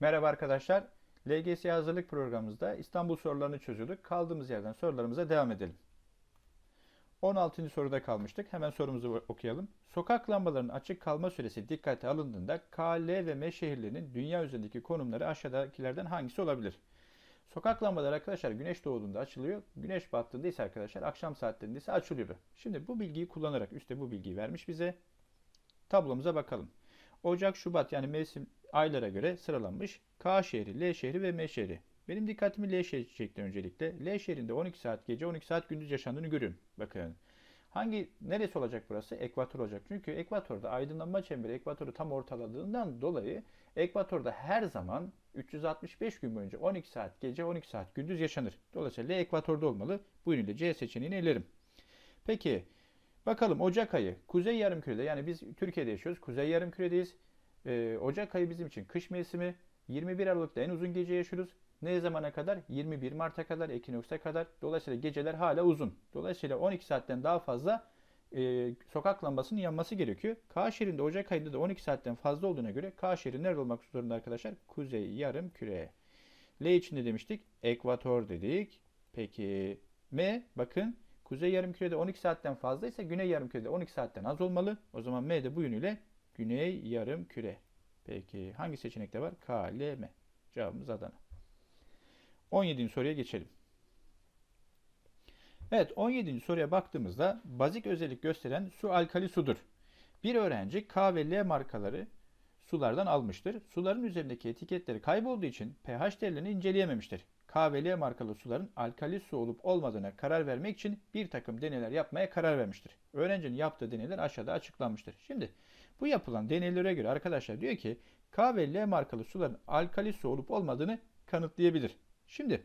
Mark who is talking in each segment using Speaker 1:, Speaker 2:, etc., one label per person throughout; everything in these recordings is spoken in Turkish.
Speaker 1: Merhaba arkadaşlar. LGS hazırlık programımızda İstanbul sorularını çözüyorduk. Kaldığımız yerden sorularımıza devam edelim. 16. soruda kalmıştık. Hemen sorumuzu okuyalım. Sokak lambalarının açık kalma süresi dikkate alındığında K, L ve M şehirlerinin dünya üzerindeki konumları aşağıdakilerden hangisi olabilir? Sokak lambaları arkadaşlar güneş doğduğunda açılıyor. Güneş battığında ise arkadaşlar akşam saatlerinde ise açılıyor. Şimdi bu bilgiyi kullanarak üstte bu bilgiyi vermiş bize. Tablomuza bakalım. Ocak, Şubat yani mevsim aylara göre sıralanmış. K şehri, L şehri ve M şehri. Benim dikkatimi L şehri çekti öncelikle. L şehrinde 12 saat gece 12 saat gündüz yaşandığını görüyorum. Bakın. Hangi neresi olacak burası? Ekvator olacak. Çünkü ekvatorda aydınlanma çemberi ekvatoru tam ortaladığından dolayı ekvatorda her zaman 365 gün boyunca 12 saat gece 12 saat gündüz yaşanır. Dolayısıyla L ekvatorda olmalı. Bu yönüyle C seçeneğini elerim. Peki bakalım Ocak ayı Kuzey Yarımküre'de yani biz Türkiye'de yaşıyoruz. Kuzey Yarımküre'deyiz. Ee, Ocak ayı bizim için kış mevsimi. 21 Aralık'ta en uzun gece yaşıyoruz. Ne zamana kadar? 21 Mart'a kadar, Ekinoksa kadar. Dolayısıyla geceler hala uzun. Dolayısıyla 12 saatten daha fazla e, sokak lambasının yanması gerekiyor. K şehrinde Ocak ayında da 12 saatten fazla olduğuna göre K nerede olmak zorunda arkadaşlar? Kuzey yarım küre. L için ne demiştik? Ekvator dedik. Peki M bakın Kuzey yarım kürede 12 saatten fazlaysa Güney yarım kürede 12 saatten az olmalı. O zaman M de bu yönüyle Güney yarım küre. Peki hangi seçenekte var? K, L, M. Cevabımız Adana. 17. soruya geçelim. Evet 17. soruya baktığımızda bazik özellik gösteren su alkali sudur. Bir öğrenci K ve L markaları sulardan almıştır. Suların üzerindeki etiketleri kaybolduğu için pH değerlerini inceleyememiştir. K ve L markalı suların alkali su olup olmadığına karar vermek için bir takım deneyler yapmaya karar vermiştir. Öğrencinin yaptığı deneyler aşağıda açıklanmıştır. Şimdi bu yapılan deneylere göre arkadaşlar diyor ki K ve L markalı suların alkali su olup olmadığını kanıtlayabilir. Şimdi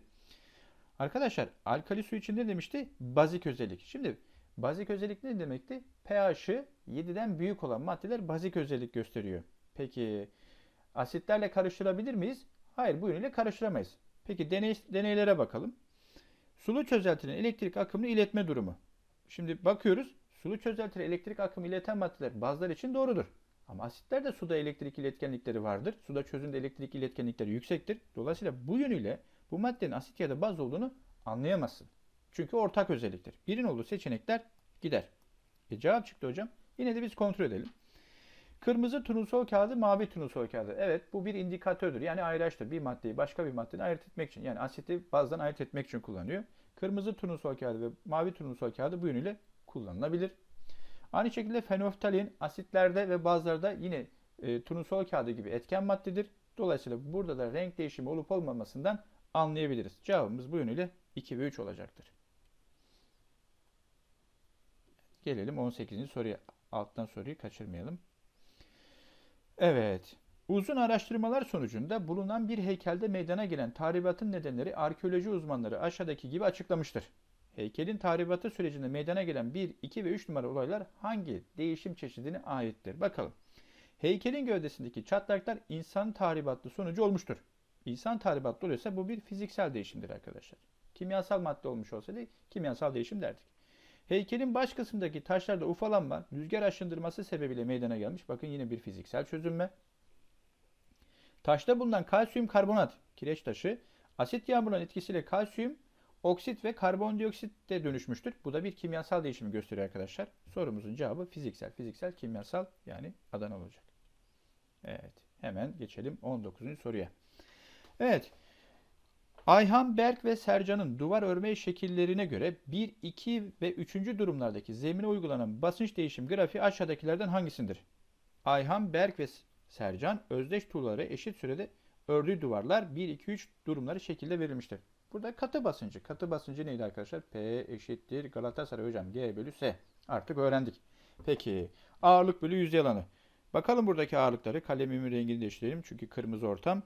Speaker 1: arkadaşlar alkali su için ne demişti? Bazik özellik. Şimdi bazik özellik ne demekti? pH'ı 7'den büyük olan maddeler bazik özellik gösteriyor. Peki asitlerle karıştırabilir miyiz? Hayır bu yönüyle karıştıramayız. Peki deney, deneylere bakalım. Sulu çözeltinin elektrik akımını iletme durumu. Şimdi bakıyoruz. Sulu çözeltide elektrik akımı ileten maddeler bazılar için doğrudur. Ama asitlerde suda elektrik iletkenlikleri vardır. Suda çözünde elektrik iletkenlikleri yüksektir. Dolayısıyla bu yönüyle bu maddenin asit ya da baz olduğunu anlayamazsın. Çünkü ortak özelliktir. Birin olduğu seçenekler gider. E cevap çıktı hocam. Yine de biz kontrol edelim. Kırmızı turnusol kağıdı, mavi turnusol kağıdı. Evet bu bir indikatördür. Yani ayraçtır. Bir maddeyi başka bir maddeden ayırt etmek için. Yani asiti bazdan ayırt etmek için kullanıyor. Kırmızı turnusol kağıdı ve mavi turnusol kağıdı bu yönüyle kullanılabilir. Aynı şekilde fenoftalin asitlerde ve bazılarda yine e, turnusol kağıdı gibi etken maddedir. Dolayısıyla burada da renk değişimi olup olmamasından anlayabiliriz. Cevabımız bu yönüyle 2 ve 3 olacaktır. Gelelim 18. soruya. Alttan soruyu kaçırmayalım. Evet. Uzun araştırmalar sonucunda bulunan bir heykelde meydana gelen tahribatın nedenleri arkeoloji uzmanları aşağıdaki gibi açıklamıştır. Heykelin tahribatı sürecinde meydana gelen 1, 2 ve 3 numara olaylar hangi değişim çeşidine aittir? Bakalım. Heykelin gövdesindeki çatlaklar insan tahribatlı sonucu olmuştur. İnsan tahribatlı oluyorsa bu bir fiziksel değişimdir arkadaşlar. Kimyasal madde olmuş olsaydı kimyasal değişim derdik. Heykelin baş kısmındaki taşlarda ufalanma, rüzgar aşındırması sebebiyle meydana gelmiş. Bakın yine bir fiziksel çözünme. Taşta bulunan kalsiyum karbonat, kireç taşı, asit yağmurunun etkisiyle kalsiyum, oksit ve karbondioksit de dönüşmüştür. Bu da bir kimyasal değişimi gösteriyor arkadaşlar. Sorumuzun cevabı fiziksel. Fiziksel, kimyasal yani Adana olacak. Evet. Hemen geçelim 19. soruya. Evet. Ayhan, Berk ve Sercan'ın duvar örme şekillerine göre 1, 2 ve 3. durumlardaki zemine uygulanan basınç değişim grafiği aşağıdakilerden hangisindir? Ayhan, Berk ve Sercan özdeş tuğlaları eşit sürede ördüğü duvarlar 1, 2, 3 durumları şekilde verilmiştir. Burada katı basıncı. Katı basıncı neydi arkadaşlar? P eşittir Galatasaray hocam G bölü S. Artık öğrendik. Peki ağırlık bölü yüzey alanı. Bakalım buradaki ağırlıkları. Kalemimin rengini değiştirelim çünkü kırmızı ortam.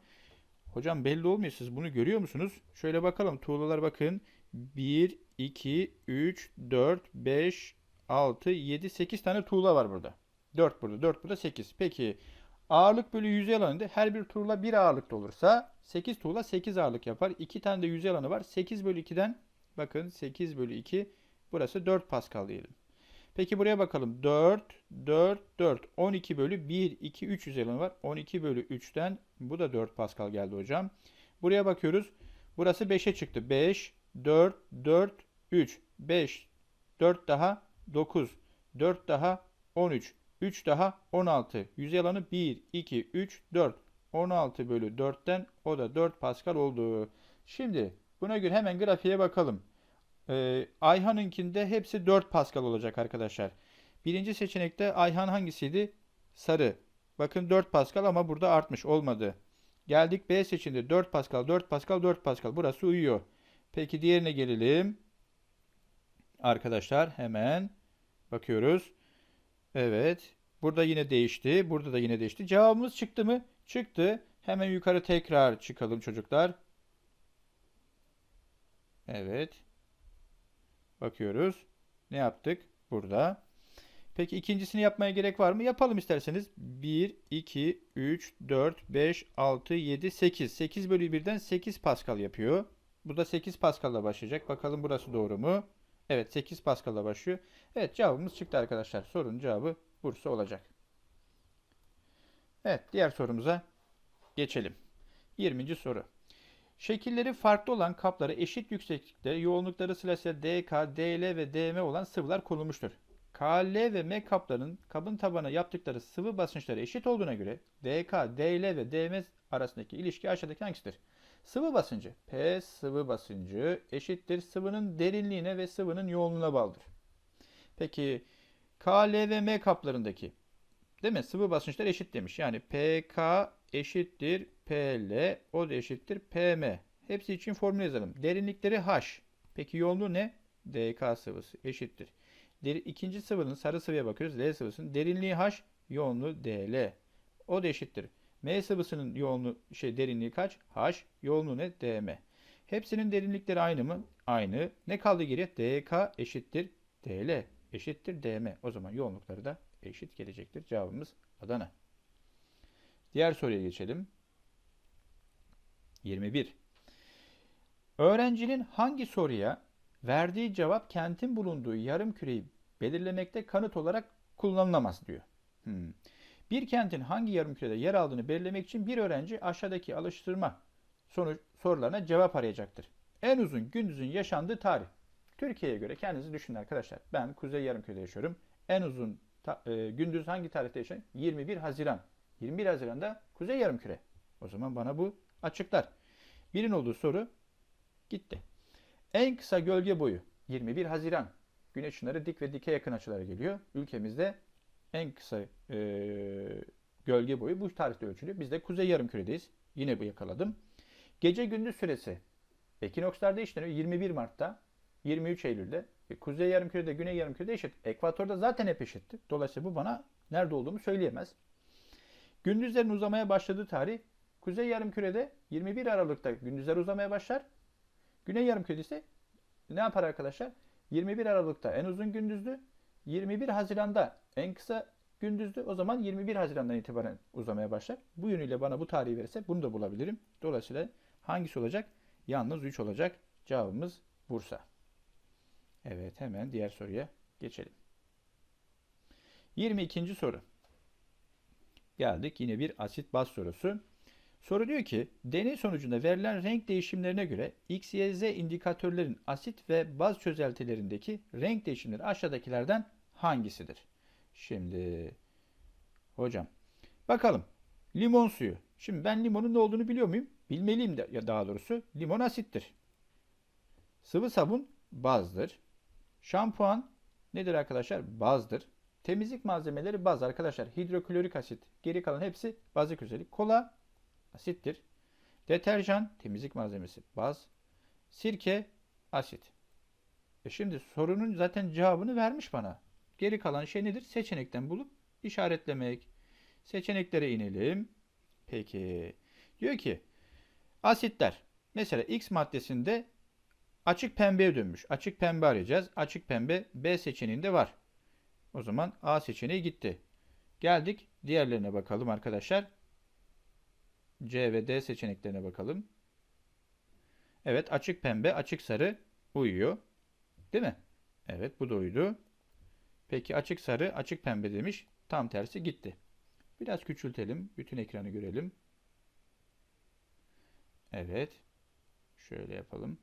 Speaker 1: Hocam belli olmuyor. Siz bunu görüyor musunuz? Şöyle bakalım. Tuğlalar bakın. 1, 2, 3, 4, 5, 6, 7, 8 tane tuğla var burada. 4 burada, 4 burada, 8. Peki ağırlık bölü yüzey alanında her bir tuğla 1 ağırlıkta olursa 8 tuğla 8 ağırlık yapar. 2 tane de yüzey alanı var. 8 bölü 2'den bakın 8 bölü 2 burası 4 Pascal diyelim. Peki buraya bakalım. 4, 4, 4. 12 bölü 1, 2, 3 yüzey alanı var. 12 bölü 3'ten bu da 4 Pascal geldi hocam. Buraya bakıyoruz. Burası 5'e çıktı. 5, 4, 4, 3. 5, 4 daha 9. 4 daha 13. 3 daha 16. Yüzey alanı 1, 2, 3, 4. 16 bölü 4'ten o da 4 Pascal oldu. Şimdi buna göre hemen grafiğe bakalım. Ee, Ayhan'ınkinde hepsi 4 Pascal olacak arkadaşlar. Birinci seçenekte Ayhan hangisiydi? Sarı. Bakın 4 Pascal ama burada artmış olmadı. Geldik B seçeneğinde 4 Pascal, 4 Pascal, 4 Pascal. Burası uyuyor. Peki diğerine gelelim. Arkadaşlar hemen bakıyoruz. Evet. Burada yine değişti. Burada da yine değişti. Cevabımız çıktı mı? Çıktı. Hemen yukarı tekrar çıkalım çocuklar. Evet. Bakıyoruz. Ne yaptık? Burada. Peki ikincisini yapmaya gerek var mı? Yapalım isterseniz. 1, 2, 3, 4, 5, 6, 7, 8. 8 bölü 1'den 8 Pascal yapıyor. Bu da 8 Pascal'la başlayacak. Bakalım burası doğru mu? Evet 8 Pascal'la başlıyor. Evet cevabımız çıktı arkadaşlar. Sorunun cevabı Bursa olacak. Evet diğer sorumuza geçelim. 20. soru. Şekilleri farklı olan kaplara eşit yükseklikte yoğunlukları sırasıyla DK, DL ve DM olan sıvılar konulmuştur. KL ve M kaplarının kabın tabanına yaptıkları sıvı basınçları eşit olduğuna göre DK, DL ve DM arasındaki ilişki aşağıdaki hangisidir? Sıvı basıncı P sıvı basıncı eşittir sıvının derinliğine ve sıvının yoğunluğuna bağlıdır. Peki KL ve M kaplarındaki değil mi? Sıvı basınçlar eşit demiş. Yani PK eşittir PL o da eşittir PM. Hepsi için formül yazalım. Derinlikleri H. Peki yoğunluğu ne? DK sıvısı eşittir. Deri, ikinci sıvının sarı sıvıya bakıyoruz. L sıvısının derinliği H, yoğunluğu DL. O da eşittir. M sıvısının yoğunluğu şey derinliği kaç? H, yoğunluğu ne? DM. Hepsinin derinlikleri aynı mı? Aynı. Ne kaldı geriye? DK eşittir DL eşittir DM. O zaman yoğunlukları da eşit gelecektir. Cevabımız Adana. Diğer soruya geçelim. 21. Öğrencinin hangi soruya verdiği cevap kentin bulunduğu yarım küreyi belirlemekte kanıt olarak kullanılamaz diyor. Hmm. Bir kentin hangi yarım kürede yer aldığını belirlemek için bir öğrenci aşağıdaki alıştırma sonuç sorularına cevap arayacaktır. En uzun gündüzün yaşandığı tarih. Türkiye'ye göre kendinizi düşünün arkadaşlar. Ben Kuzey Yarımküre'de yaşıyorum. En uzun ta, e, gündüz hangi tarihte yaşanıyor? 21 Haziran. 21 Haziran'da Kuzey Yarımküre. O zaman bana bu açıklar. Birin olduğu soru gitti. En kısa gölge boyu 21 Haziran. Güneş ışınları dik ve dike yakın açılara geliyor. Ülkemizde en kısa e, gölge boyu bu tarihte ölçülüyor. Biz de Kuzey Yarımküre'deyiz. Yine bu yakaladım. Gece gündüz süresi ekinokslarda işleniyor 21 Mart'ta 23 Eylül'de. E, Kuzey Yarımküre'de, Güney Yarımküre'de eşit. Ekvatorda zaten hep eşitti. Dolayısıyla bu bana nerede olduğumu söyleyemez. Gündüzlerin uzamaya başladığı tarih Kuzey Yarımküre'de 21 Aralık'ta gündüzler uzamaya başlar. Güney Yarımküre'de ise ne yapar arkadaşlar? 21 Aralık'ta en uzun gündüzdü. 21 Haziran'da en kısa gündüzdü. O zaman 21 Haziran'dan itibaren uzamaya başlar. Bu yönüyle bana bu tarihi verirse bunu da bulabilirim. Dolayısıyla hangisi olacak? Yalnız 3 olacak. Cevabımız Bursa. Evet hemen diğer soruya geçelim. 22. soru. Geldik yine bir asit baz sorusu. Soru diyor ki deney sonucunda verilen renk değişimlerine göre X, Y, Z indikatörlerin asit ve baz çözeltilerindeki renk değişimleri aşağıdakilerden hangisidir? Şimdi hocam bakalım limon suyu. Şimdi ben limonun ne olduğunu biliyor muyum? Bilmeliyim de ya daha doğrusu limon asittir. Sıvı sabun bazdır. Şampuan nedir arkadaşlar? Bazdır. Temizlik malzemeleri baz arkadaşlar. Hidroklorik asit. Geri kalan hepsi bazik özellik. Kola asittir. Deterjan temizlik malzemesi baz. Sirke asit. E şimdi sorunun zaten cevabını vermiş bana. Geri kalan şey nedir? Seçenekten bulup işaretlemek. Seçeneklere inelim. Peki. Diyor ki asitler. Mesela X maddesinde açık pembeye dönmüş. Açık pembe arayacağız. Açık pembe B seçeneğinde var. O zaman A seçeneği gitti. Geldik diğerlerine bakalım arkadaşlar. C ve D seçeneklerine bakalım. Evet açık pembe, açık sarı uyuyor. Değil mi? Evet bu da uydu. Peki açık sarı, açık pembe demiş. Tam tersi gitti. Biraz küçültelim. Bütün ekranı görelim. Evet. Şöyle yapalım.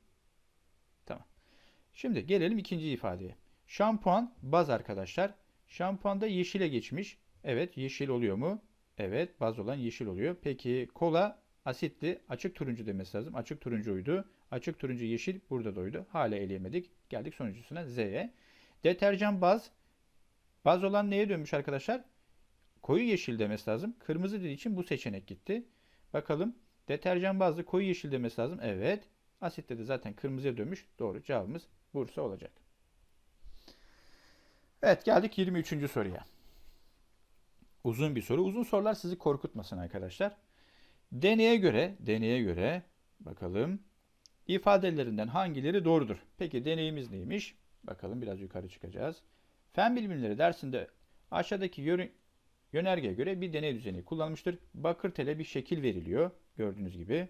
Speaker 1: Şimdi gelelim ikinci ifadeye. Şampuan baz arkadaşlar. Şampuanda yeşile geçmiş. Evet yeşil oluyor mu? Evet baz olan yeşil oluyor. Peki kola asitli açık turuncu demesi lazım. Açık turuncuydu. Açık turuncu yeşil burada doydu. Hala eleyemedik. Geldik sonuncusuna Z'ye. Deterjan baz. Baz olan neye dönmüş arkadaşlar? Koyu yeşil demesi lazım. Kırmızı dediği için bu seçenek gitti. Bakalım. Deterjan bazlı koyu yeşil demesi lazım. Evet. Asitte de zaten kırmızıya dönmüş. Doğru cevabımız Bursa olacak. Evet geldik 23. soruya. Uzun bir soru. Uzun sorular sizi korkutmasın arkadaşlar. Deneye göre, deneye göre bakalım ifadelerinden hangileri doğrudur? Peki deneyimiz neymiş? Bakalım biraz yukarı çıkacağız. Fen bilimleri dersinde aşağıdaki yörü- yönergeye göre bir deney düzeni kullanılmıştır. Bakır tele bir şekil veriliyor. Gördüğünüz gibi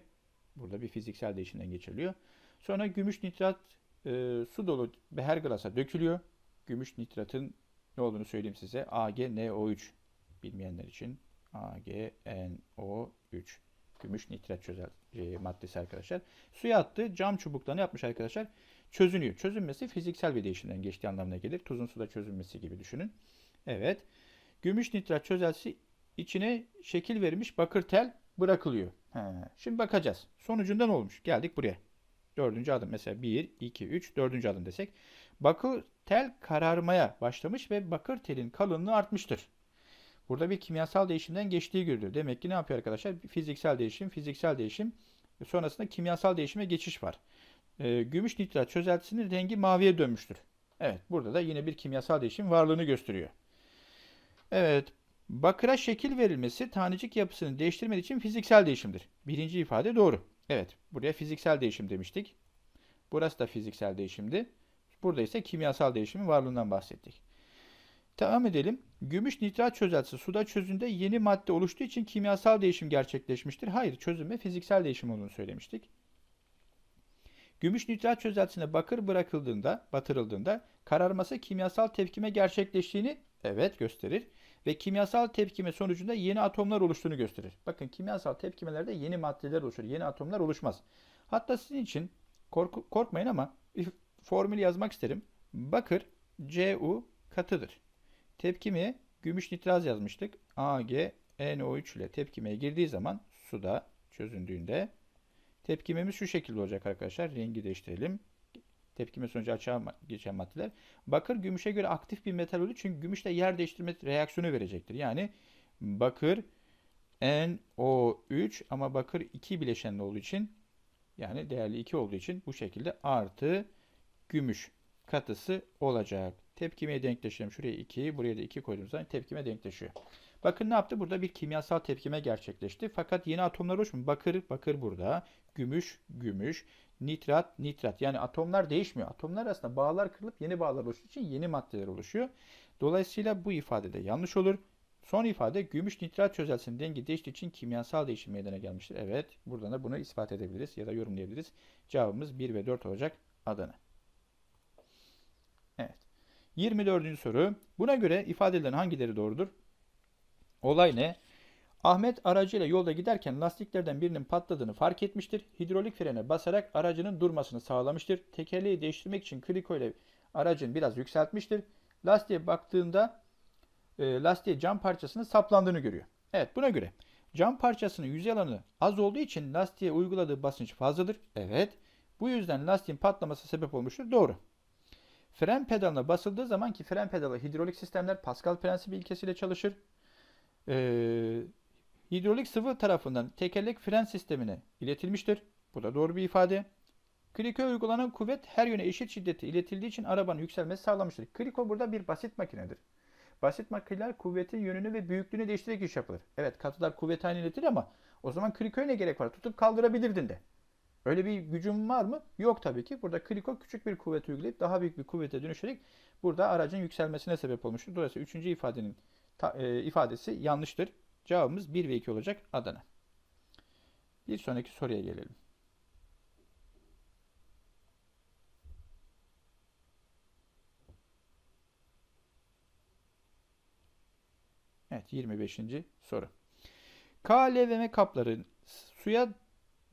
Speaker 1: burada bir fiziksel değişimden geçiriliyor. Sonra gümüş nitrat e, su dolu beher glasa dökülüyor. Gümüş nitratın ne olduğunu söyleyeyim size. AgNO3 bilmeyenler için AgNO3 gümüş nitrat çözel e, maddesi arkadaşlar. Suya attı. Cam çubuklarını yapmış arkadaşlar. Çözünüyor. Çözünmesi fiziksel bir değişimden geçtiği anlamına gelir. Tuzun suda çözünmesi gibi düşünün. Evet. Gümüş nitrat çözelsi içine şekil verilmiş bakır tel bırakılıyor. He. Şimdi bakacağız. Sonucunda ne olmuş? Geldik buraya. Dördüncü adım mesela 1, 2, 3, dördüncü adım desek. Bakır tel kararmaya başlamış ve bakır telin kalınlığı artmıştır. Burada bir kimyasal değişimden geçtiği görülüyor. Demek ki ne yapıyor arkadaşlar? Fiziksel değişim, fiziksel değişim. Sonrasında kimyasal değişime geçiş var. E, gümüş nitrat çözeltisinin rengi maviye dönmüştür. Evet, burada da yine bir kimyasal değişim varlığını gösteriyor. Evet, bakıra şekil verilmesi tanecik yapısını değiştirmediği için fiziksel değişimdir. Birinci ifade doğru. Evet, buraya fiziksel değişim demiştik. Burası da fiziksel değişimdi. Burada ise kimyasal değişimin varlığından bahsettik. Devam edelim. Gümüş nitrat çözeltisi suda çözünde yeni madde oluştuğu için kimyasal değişim gerçekleşmiştir. Hayır, çözünme fiziksel değişim olduğunu söylemiştik. Gümüş nitrat çözeltisine bakır bırakıldığında, batırıldığında kararması kimyasal tepkime gerçekleştiğini evet gösterir ve kimyasal tepkime sonucunda yeni atomlar oluştuğunu gösterir. Bakın kimyasal tepkimelerde yeni maddeler oluşur, yeni atomlar oluşmaz. Hatta sizin için korku, korkmayın ama formül yazmak isterim. Bakır Cu katıdır. Tepkimeye gümüş nitraz yazmıştık. AgNO3 ile tepkimeye girdiği zaman suda çözündüğünde tepkimemiz şu şekilde olacak arkadaşlar. Rengi değiştirelim. Tepkime sonucu açığa geçen maddeler. Bakır gümüşe göre aktif bir metal olduğu için gümüşle yer değiştirme reaksiyonu verecektir. Yani bakır NO3 ama bakır 2 bileşenli olduğu için yani değerli 2 olduğu için bu şekilde artı gümüş katısı olacak. Tepkimeye denkleşelim. Şuraya 2, buraya da 2 koyduğumuz zaman tepkime denkleşiyor. Bakın ne yaptı? Burada bir kimyasal tepkime gerçekleşti. Fakat yeni atomlar oluşmuyor. Bakır, bakır burada. Gümüş, gümüş. Nitrat, nitrat. Yani atomlar değişmiyor. Atomlar arasında bağlar kırılıp yeni bağlar oluştuğu için yeni maddeler oluşuyor. Dolayısıyla bu ifade de yanlış olur. Son ifade gümüş nitrat çözeltisinin dengi değiştiği için kimyasal değişim meydana gelmiştir. Evet, buradan da bunu ispat edebiliriz ya da yorumlayabiliriz. Cevabımız 1 ve 4 olacak Adana. Evet. 24. soru. Buna göre ifadelerin hangileri doğrudur? Olay ne? Ahmet aracıyla yolda giderken lastiklerden birinin patladığını fark etmiştir. Hidrolik frene basarak aracının durmasını sağlamıştır. Tekerleği değiştirmek için kriko ile aracın biraz yükseltmiştir. Lastiğe baktığında e, lastiğe cam parçasının saplandığını görüyor. Evet buna göre cam parçasının yüzey alanı az olduğu için lastiğe uyguladığı basınç fazladır. Evet. Bu yüzden lastiğin patlaması sebep olmuştur. Doğru. Fren pedalına basıldığı zaman ki fren pedalı hidrolik sistemler Pascal prensibi ilkesiyle çalışır. Ee, hidrolik sıvı tarafından tekerlek fren sistemine iletilmiştir. Bu da doğru bir ifade. Kriko uygulanan kuvvet her yöne eşit şiddette iletildiği için arabanın yükselmesi sağlamıştır. Kriko burada bir basit makinedir. Basit makineler kuvvetin yönünü ve büyüklüğünü değiştirerek iş yapılır. Evet katılar kuvvet aynı iletir ama o zaman krikoya ne gerek var? Tutup kaldırabilirdin de. Öyle bir gücüm var mı? Yok tabii ki. Burada Kriko küçük bir kuvvet uygulayıp daha büyük bir kuvvete dönüşerek burada aracın yükselmesine sebep olmuştur. Dolayısıyla üçüncü ifadenin ta, e, ifadesi yanlıştır. Cevabımız 1 ve 2 olacak Adana. Bir sonraki soruya gelelim. Evet 25. soru. K, L ve M kapları suya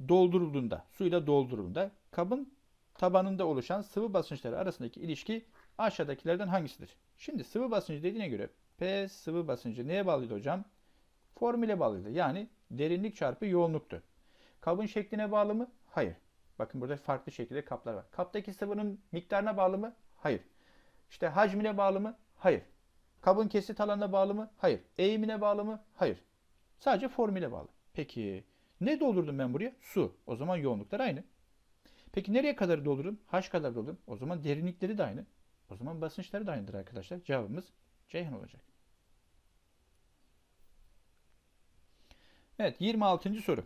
Speaker 1: doldurulduğunda, suyla doldurulduğunda kabın tabanında oluşan sıvı basınçları arasındaki ilişki aşağıdakilerden hangisidir? Şimdi sıvı basıncı dediğine göre P sıvı basıncı neye bağlıydı hocam? Formüle bağlıydı. Yani derinlik çarpı yoğunluktu. Kabın şekline bağlı mı? Hayır. Bakın burada farklı şekilde kaplar var. Kaptaki sıvının miktarına bağlı mı? Hayır. İşte hacmine bağlı mı? Hayır. Kabın kesit alanına bağlı mı? Hayır. Eğimine bağlı mı? Hayır. Sadece formüle bağlı. Peki ne doldurdum ben buraya? Su. O zaman yoğunluklar aynı. Peki nereye kadar doldurdum? H kadar doldurdum. O zaman derinlikleri de aynı. O zaman basınçları da aynıdır arkadaşlar. Cevabımız Ceyhan olacak. Evet 26. soru.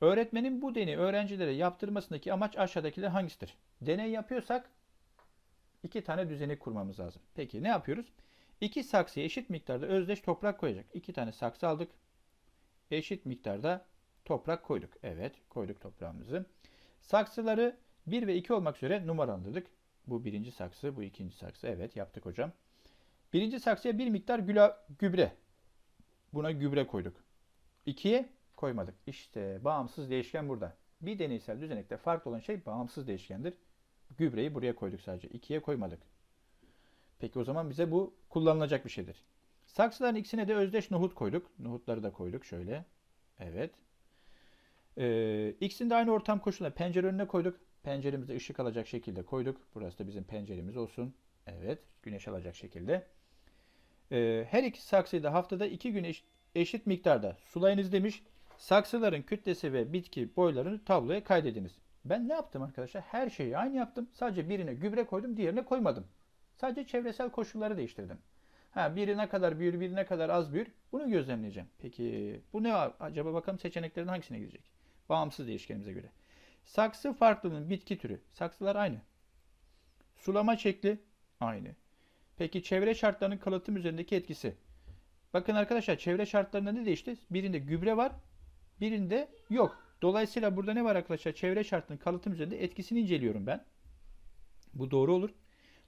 Speaker 1: Öğretmenin bu deneyi öğrencilere yaptırmasındaki amaç aşağıdakiler hangisidir? Deney yapıyorsak iki tane düzeni kurmamız lazım. Peki ne yapıyoruz? İki saksıya eşit miktarda özdeş toprak koyacak. İki tane saksı aldık. Eşit miktarda toprak koyduk. Evet koyduk toprağımızı. Saksıları 1 ve 2 olmak üzere numaralandırdık. Bu birinci saksı, bu ikinci saksı. Evet yaptık hocam. Birinci saksıya bir miktar gübre. Buna gübre koyduk. 2'ye koymadık. İşte bağımsız değişken burada. Bir deneysel düzenekte farklı olan şey bağımsız değişkendir. Gübreyi buraya koyduk sadece. 2'ye koymadık. Peki o zaman bize bu kullanılacak bir şeydir. Saksıların ikisine de özdeş nohut koyduk. Nohutları da koyduk şöyle. Evet. Ee, ikisini de aynı ortam koşulunda pencere önüne koyduk. Penceremizde ışık alacak şekilde koyduk. Burası da bizim penceremiz olsun. Evet. Güneş alacak şekilde. Ee, her iki saksıyı da haftada iki gün eşit miktarda sulayınız demiş. Saksıların kütlesi ve bitki boylarını tabloya kaydediniz. Ben ne yaptım arkadaşlar? Her şeyi aynı yaptım. Sadece birine gübre koydum, diğerine koymadım. Sadece çevresel koşulları değiştirdim. Ha, biri ne kadar büyür, biri ne kadar az büyür. Bunu gözlemleyeceğim. Peki bu ne acaba bakalım seçeneklerin hangisine gidecek? Bağımsız değişkenimize göre. Saksı farklılığının bitki türü. Saksılar aynı. Sulama şekli aynı. Peki çevre şartlarının kalıtım üzerindeki etkisi. Bakın arkadaşlar çevre şartlarında ne değişti? Birinde gübre var, birinde yok. Dolayısıyla burada ne var arkadaşlar? Çevre şartlarının kalıtım üzerinde etkisini inceliyorum ben. Bu doğru olur.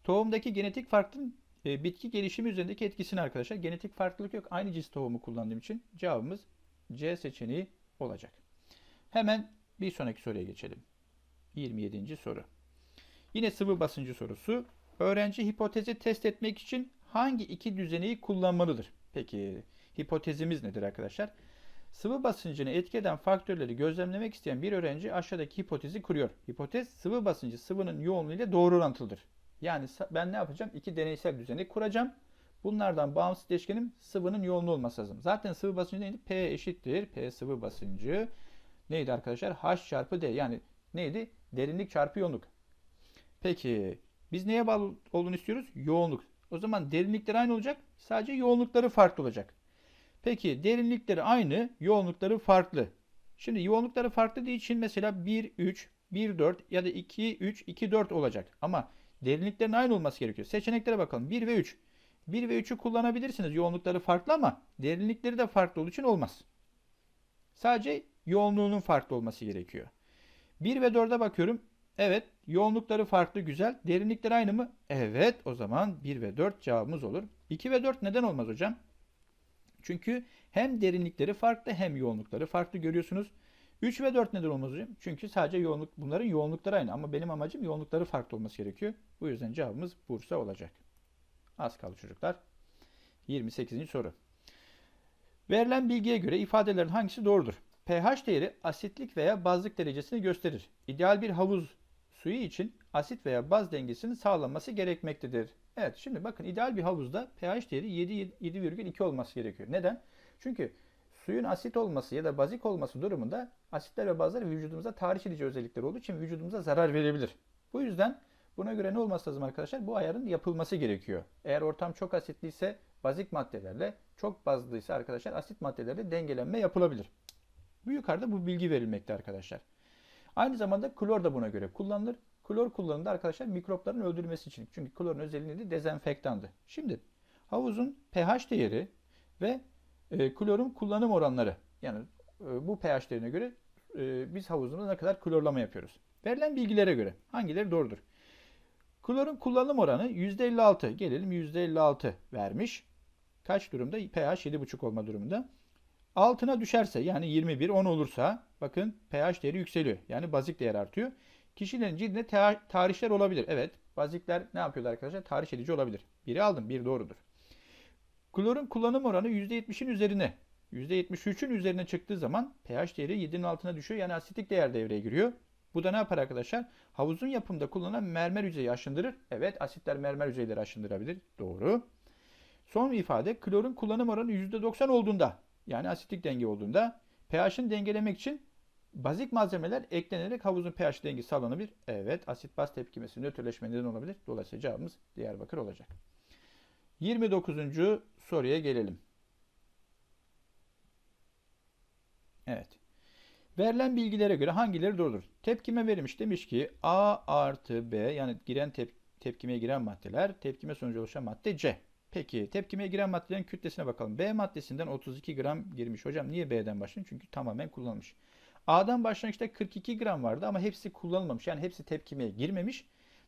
Speaker 1: Tohumdaki genetik farklılığın e, bitki gelişimi üzerindeki etkisini arkadaşlar. Genetik farklılık yok. Aynı cins tohumu kullandığım için cevabımız C seçeneği olacak. Hemen bir sonraki soruya geçelim. 27. soru. Yine sıvı basıncı sorusu. Öğrenci hipotezi test etmek için hangi iki düzeneyi kullanmalıdır? Peki hipotezimiz nedir arkadaşlar? Sıvı basıncını etki eden faktörleri gözlemlemek isteyen bir öğrenci aşağıdaki hipotezi kuruyor. Hipotez sıvı basıncı sıvının yoğunluğu ile doğru orantılıdır. Yani ben ne yapacağım? İki deneysel düzeni kuracağım. Bunlardan bağımsız değişkenim sıvının yoğunluğu olması lazım. Zaten sıvı basıncı neydi? P eşittir. P sıvı basıncı neydi arkadaşlar? H çarpı D. Yani neydi? Derinlik çarpı yoğunluk. Peki biz neye bağlı olduğunu istiyoruz? Yoğunluk. O zaman derinlikleri aynı olacak. Sadece yoğunlukları farklı olacak. Peki derinlikleri aynı, yoğunlukları farklı. Şimdi yoğunlukları farklı değil için mesela 1, 3, 1, 4 ya da 2, 3, 2, 4 olacak. Ama derinliklerin aynı olması gerekiyor. Seçeneklere bakalım. 1 ve 3. 1 ve 3'ü kullanabilirsiniz. Yoğunlukları farklı ama derinlikleri de farklı olduğu için olmaz. Sadece yoğunluğunun farklı olması gerekiyor. 1 ve 4'e bakıyorum. Evet, yoğunlukları farklı, güzel. Derinlikleri aynı mı? Evet, o zaman 1 ve 4 cevabımız olur. 2 ve 4 neden olmaz hocam? Çünkü hem derinlikleri farklı hem yoğunlukları farklı görüyorsunuz. 3 ve 4 neden olmaz hocam? Çünkü sadece yoğunluk bunların yoğunlukları aynı ama benim amacım yoğunlukları farklı olması gerekiyor. Bu yüzden cevabımız Bursa olacak. Az kaldı çocuklar. 28. soru. Verilen bilgiye göre ifadelerin hangisi doğrudur? pH değeri asitlik veya bazlık derecesini gösterir. İdeal bir havuz suyu için asit veya baz dengesinin sağlanması gerekmektedir. Evet şimdi bakın ideal bir havuzda pH değeri 7,2 olması gerekiyor. Neden? Çünkü suyun asit olması ya da bazik olması durumunda asitler ve bazlar vücudumuza tahriş edici özellikleri olduğu için vücudumuza zarar verebilir. Bu yüzden buna göre ne olması lazım arkadaşlar? Bu ayarın yapılması gerekiyor. Eğer ortam çok asitliyse bazik maddelerle, çok bazlıysa arkadaşlar asit maddelerle dengelenme yapılabilir. Bu yukarıda bu bilgi verilmekte arkadaşlar. Aynı zamanda klor da buna göre kullanılır. Klor kullanımında arkadaşlar mikropların öldürülmesi için. Çünkü klorun özelliği de dezenfektandı. Şimdi havuzun pH değeri ve e, klorun kullanım oranları. Yani e, bu pH değerine göre e, biz havuzumuzda ne kadar klorlama yapıyoruz. Verilen bilgilere göre hangileri doğrudur? Klorun kullanım oranı %56. Gelelim %56 vermiş. kaç durumda? pH 7,5 olma durumunda. Altına düşerse yani 21, 10 olursa bakın pH değeri yükseliyor. Yani bazik değer artıyor. Kişilerin cildinde ta- tarihler olabilir. Evet bazikler ne yapıyorlar arkadaşlar? Tarih edici olabilir. Biri aldım, bir doğrudur. Klorun kullanım oranı %70'in üzerine, %73'ün üzerine çıktığı zaman pH değeri 7'nin altına düşüyor. Yani asitik değer devreye giriyor. Bu da ne yapar arkadaşlar? Havuzun yapımında kullanılan mermer yüzeyi aşındırır. Evet asitler mermer yüzeyleri aşındırabilir. Doğru. Son ifade klorun kullanım oranı %90 olduğunda yani asitik denge olduğunda pH'ini dengelemek için bazik malzemeler eklenerek havuzun pH dengesi sağlanabilir. Evet asit baz tepkimesi nötrleşme neden olabilir. Dolayısıyla cevabımız Diyarbakır olacak. 29. soruya gelelim. Evet. Verilen bilgilere göre hangileri doğrudur? Tepkime verilmiş demiş ki A artı B yani giren tep tepkimeye giren maddeler tepkime sonucu oluşan madde C. Peki tepkimeye giren maddelerin kütlesine bakalım. B maddesinden 32 gram girmiş. Hocam niye B'den başlayın? Çünkü tamamen kullanılmış. A'dan başlangıçta 42 gram vardı ama hepsi kullanılmamış. Yani hepsi tepkimeye girmemiş.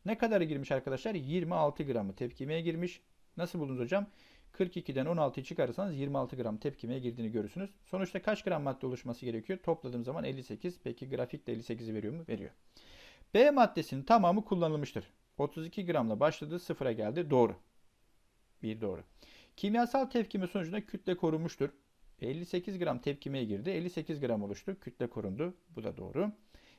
Speaker 1: Ne kadarı girmiş arkadaşlar? 26 gramı tepkimeye girmiş. Nasıl buldunuz hocam? 42'den 16'yı çıkarırsanız 26 gram tepkimeye girdiğini görürsünüz. Sonuçta kaç gram madde oluşması gerekiyor? Topladığım zaman 58. Peki grafik de 58'i veriyor mu? Veriyor. B maddesinin tamamı kullanılmıştır. 32 gramla başladı, sıfıra geldi. Doğru. Bir doğru. Kimyasal tepkime sonucunda kütle korunmuştur. 58 gram tepkimeye girdi. 58 gram oluştu. Kütle korundu. Bu da doğru.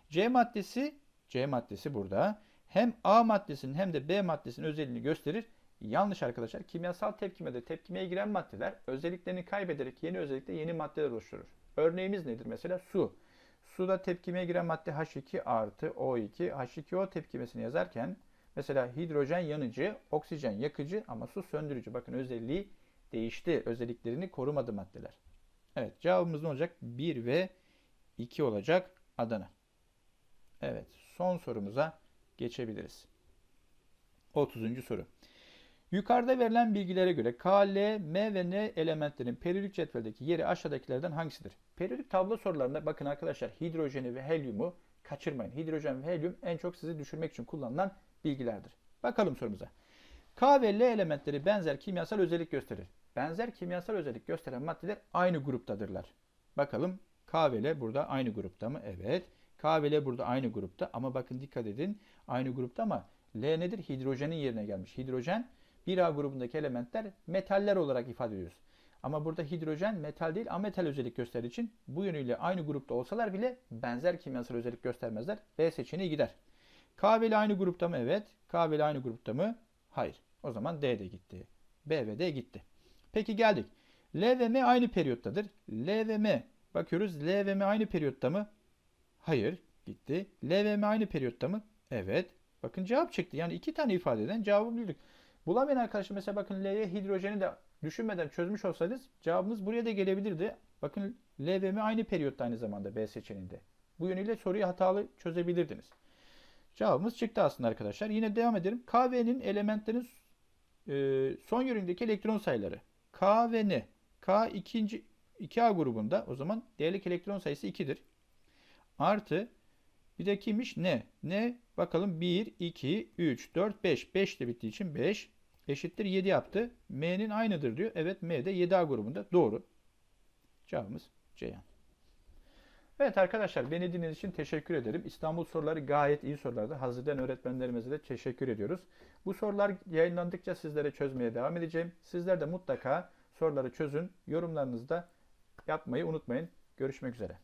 Speaker 1: C maddesi C maddesi burada. Hem A maddesinin hem de B maddesinin özelliğini gösterir. Yanlış arkadaşlar. Kimyasal tepkimede tepkimeye giren maddeler özelliklerini kaybederek yeni özellikle yeni maddeler oluşturur. Örneğimiz nedir? Mesela su. Suda tepkimeye giren madde H2 artı O2. H2O tepkimesini yazarken mesela hidrojen yanıcı, oksijen yakıcı ama su söndürücü. Bakın özelliği değişti. Özelliklerini korumadı maddeler. Evet cevabımız ne olacak? 1 ve 2 olacak Adana. Evet son sorumuza geçebiliriz. 30. soru. Yukarıda verilen bilgilere göre K, L, M ve N elementlerin periyodik cetveldeki yeri aşağıdakilerden hangisidir? Periyodik tablo sorularında bakın arkadaşlar hidrojeni ve helyumu kaçırmayın. Hidrojen ve helyum en çok sizi düşürmek için kullanılan bilgilerdir. Bakalım sorumuza. K ve L elementleri benzer kimyasal özellik gösterir. Benzer kimyasal özellik gösteren maddeler aynı gruptadırlar. Bakalım K ve L burada aynı grupta mı? Evet. K ve L burada aynı grupta ama bakın dikkat edin aynı grupta ama L nedir? Hidrojenin yerine gelmiş. Hidrojen 1A grubundaki elementler metaller olarak ifade ediyoruz. Ama burada hidrojen metal değil ametal özellik gösterdiği için bu yönüyle aynı grupta olsalar bile benzer kimyasal özellik göstermezler. B seçeneği gider. K L aynı grupta mı? Evet. K L aynı grupta mı? Hayır. O zaman D de gitti. B ve D gitti. Peki geldik. L ve M aynı periyottadır. L ve M. Bakıyoruz L ve M aynı periyotta mı? Hayır. Gitti. L ve M aynı periyotta mı? Evet. Bakın cevap çıktı. Yani iki tane ifadeden cevabı bildik. Bulamayan arkadaşlar mesela bakın L'ye hidrojeni de düşünmeden çözmüş olsaydınız cevabınız buraya da gelebilirdi. Bakın L ve M aynı periyotta aynı zamanda B seçeneğinde. Bu yönüyle soruyu hatalı çözebilirdiniz. Cevabımız çıktı aslında arkadaşlar. Yine devam edelim. K ve elementlerin e, son yörüngedeki elektron sayıları. K ve N. K ikinci 2A grubunda o zaman değerlik elektron sayısı 2'dir. Artı bir de kimmiş? Ne? Ne? Bakalım 1, 2, 3, 4, 5. 5 de bittiği için 5 eşittir 7 yaptı. M'nin aynıdır diyor. Evet M de 7A grubunda. Doğru. Cevabımız Ceyhan. Evet arkadaşlar beni dinlediğiniz için teşekkür ederim. İstanbul soruları gayet iyi sorulardı. Hazırlayan öğretmenlerimize de teşekkür ediyoruz. Bu sorular yayınlandıkça sizlere çözmeye devam edeceğim. Sizler de mutlaka soruları çözün. Yorumlarınızı da yapmayı unutmayın. Görüşmek üzere.